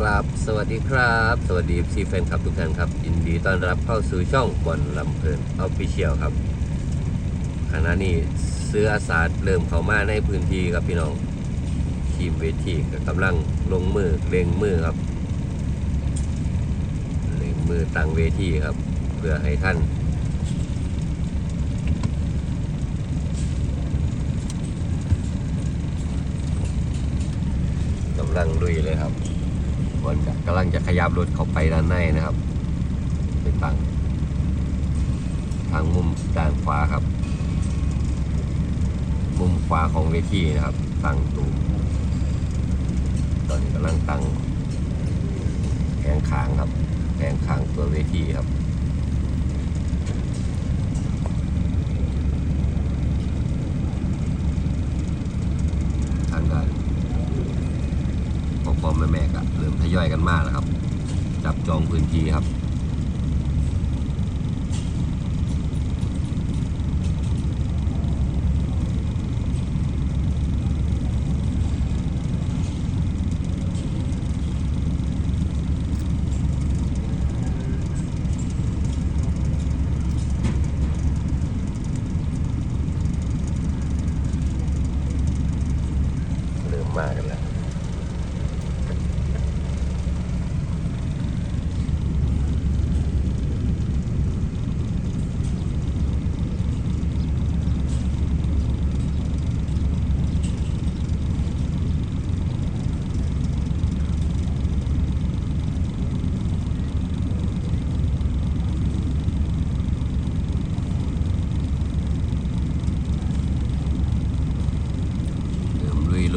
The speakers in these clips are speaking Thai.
กราบสวัสดีครับ สวัสดีซีแฟนคลับทุกท่านครับ ยินดีต้อนรับเข้าสู่ช่องบอลลำเพลินออฟฟิเชียลครับขณะนี้เสื้ออาสาดเริ่มเข้ามาในพื้นที่ครับพี่น้องทีมเวทีก็กำลังลงมือเล็งมือครับเล็งมือตั้งเวทีครับ เพื่อให้ท่านกำลังลุยเลยครับ บอลก็กำลังจะขยับรถเข้าไปด้านในนะครับ เปตั้งทางมุมด้านขวาครับ มุมขวาของเวทีนะครับ ตั้งตูตอนนี้กำลังตั้งแผงขางครับแผงขางตัวเวทีครับ ทางด้าน พอพอแม่แม่ก็เริ่มทยอยกันมากแล้วครับ จับจองพื้นที่ครับ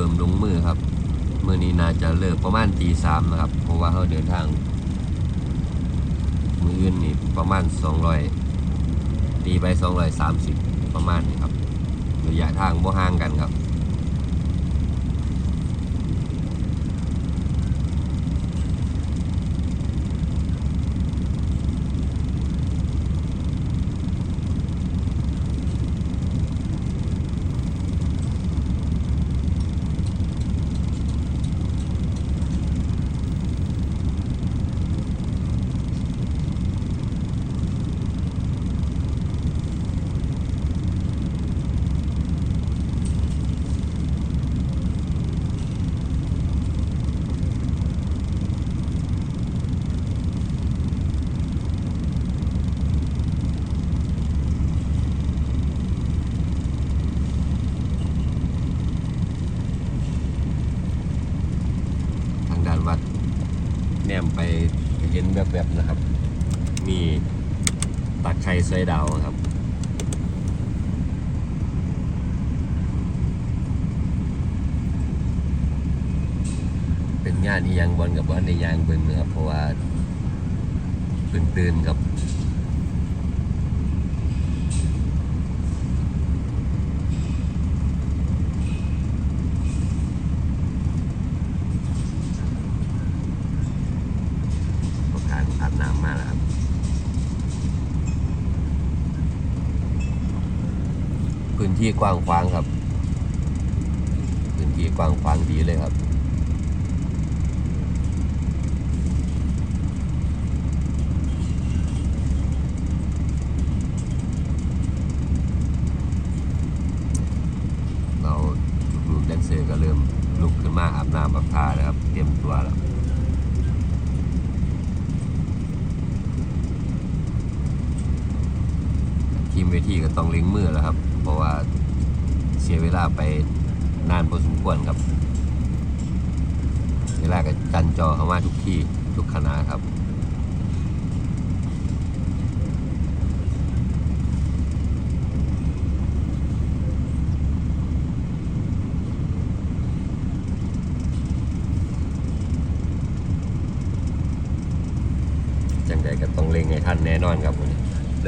มลงมือครับเมื่อนี้น่าจะเลิกประมาณตีสามนะครับ เพราะว่าเขาเดินทาง มืออื่นนี่ประมาณสองร้อยตีไปสองร้อยสามสิบประมาณนี้ครับระยะทางบ่ห่างกันครับ วัดแนมไปเห็นแบบๆนะครับ มีตักไข่ซอยดาวครับเป็นงานอียังบอลกับบอลในยางเบิ่งนะครับเพราะว่าเพิ่นตื่นครับ ก็ผ่าน อาบน้ำมาแล้วครับพื้นที่กว้างขวางครับ พื้นที่กว้างขวางดีเลยครับ เราลูกแดนเซอร์ก็เริ่มลุกขึ้นมาอาบน้ำอาบท่านะครับ เตรียมตัวแล้ว ทีมเวทีก็ต้องเล็งมือแล้วครับ เพราะว่าเสียเวลาไปนานพอสมควรครับ เวลาก็จันจอเข้ามาทุกที่ทุกคณะครับจังใดก็ต้องเล็งให้ท่านแน่นอนครับ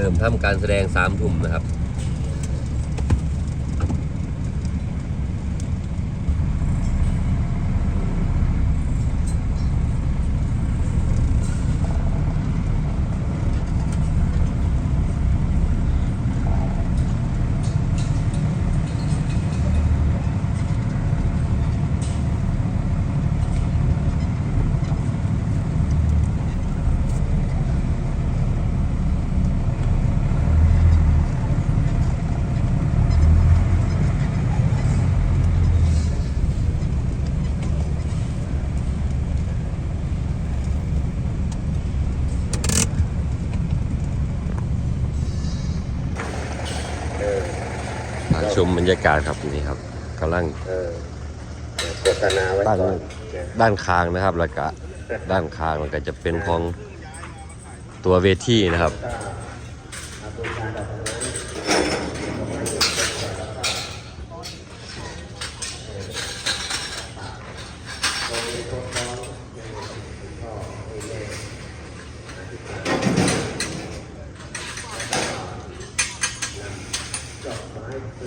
เริ่มทำการแสดงสามทุ่มนะครับ มบรรยากาศครับนี่ครับกำลังเออโฆษณาไว้ตั้งก่อนนะด้านคางนะครับแล้วก็ด้านคางมันก็จะเป็นของตัวเวทีนะครับก็เอาตัวการดอกไม้ เ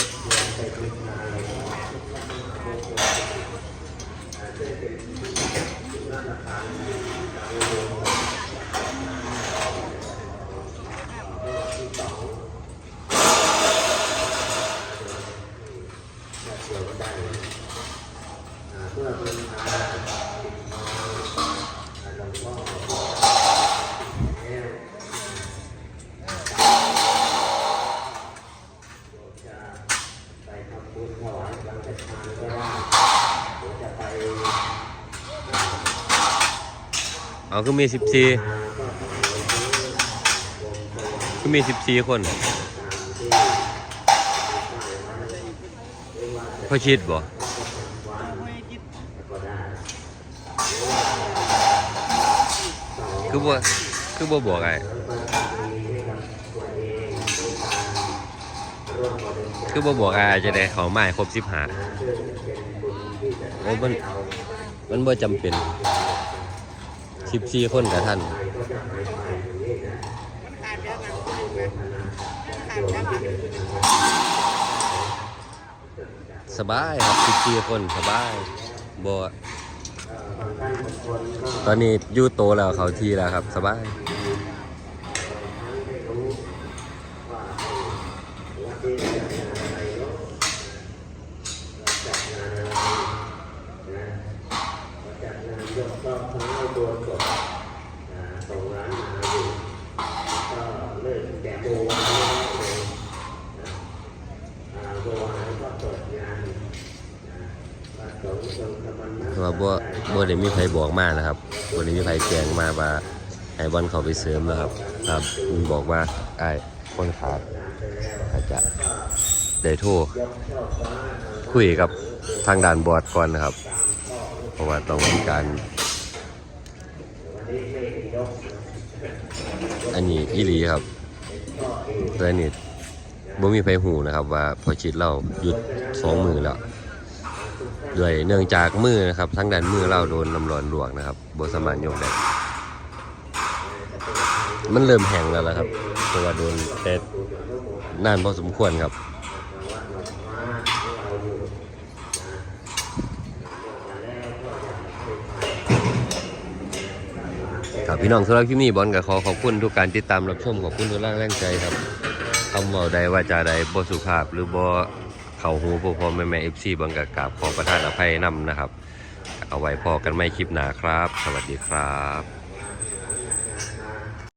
พื่อเป็นการติดต่อหลวงพ่อแก้วจะไปทำบุญถวายสังฆทานก็ได้หรือจะไป เอาคือมีสิบสี่ก็ไปที่วงสวรรค์คือมีสิบสี่คนพอชิดบ่คือบ่คือบ่บอกไงคือบ่บอกไงจะได้เขาไม้ครบสิบห้าโอ้มันมันบ่จำเป็น สิบสี่คนกับท่านสบายครับสิบสี่คนสบายบ่ตอนนี้ยูโตแล้วเขาทีแล้วครับ สบายจัดงานยกรอบ ทั้งให้ตัวจบส่งร้านมาอยู่ก็เลิกแกะโบวานเลยโบวานก็เปิดงานว่าบ่บ่ได้มีใครบอกมานะครับบ่ได้มีใครแจ้งมาว่าให้บอลเขาไปเสริมนะครับ ครับมันบอกว่าไอ้คนขาดอาจจะได้โทรคุยกับทางด่านบอดก่อนนะครับ เพราะว่าต้องมีการ อันนี้อีหลีครับตัวนี้บ่มีไผหูนะครับว่าพอชิดเราหยุดสองมือแล้วด้วยเนื่องจากมือนะครับ ทั้งด้านมือเราโดนน้ำร้อนลวกนะครับบสมารถยกได้มันเริ่มแห้งแล้วละครับเพราะว่าโดนแต่นานพอสมควรครับ ครับพี่น้องสำหรับคลิปนี้บอลกับขอขอบคุณทุกการติดตามรับชมขอบคุณทุกแรงแรงใจครับคำว่าใดว่าจาใดบ่สุภาพหรือบ่เข่าหูพ่อพ่อแม่แม่เอฟซีบอลกกราบขอประทานอภัยนำนะครับ เอาไว้พอกันไม่คลิปหนาครับ สวัสดีครับ